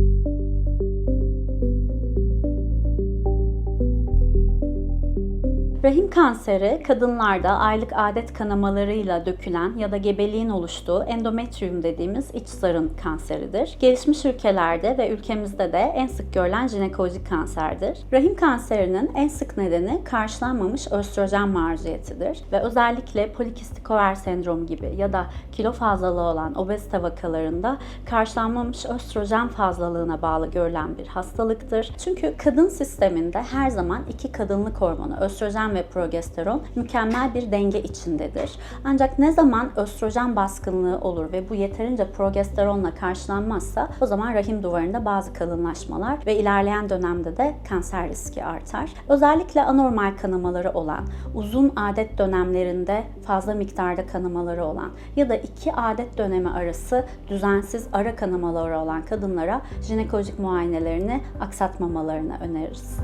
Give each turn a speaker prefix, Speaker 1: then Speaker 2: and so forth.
Speaker 1: you Rahim kanseri kadınlarda aylık adet kanamalarıyla dökülen ya da gebeliğin oluştuğu endometrium dediğimiz iç zarın kanseridir. Gelişmiş ülkelerde ve ülkemizde de en sık görülen jinekolojik kanserdir. Rahim kanserinin en sık nedeni karşılanmamış östrojen maruziyetidir ve özellikle polikistik over sendromu gibi ya da kilo fazlalığı olan obezite vakalarında karşılanmamış östrojen fazlalığına bağlı görülen bir hastalıktır. Çünkü kadın sisteminde her zaman iki kadınlık hormonu östrojen ve progesteron mükemmel bir denge içindedir. Ancak ne zaman östrojen baskınlığı olur ve bu yeterince progesteronla karşılanmazsa o zaman rahim duvarında bazı kalınlaşmalar ve ilerleyen dönemde de kanser riski artar. Özellikle anormal kanamaları olan, uzun adet dönemlerinde fazla miktarda kanamaları olan ya da iki adet dönemi arası düzensiz ara kanamaları olan kadınlara jinekolojik muayenelerini aksatmamalarını öneririz.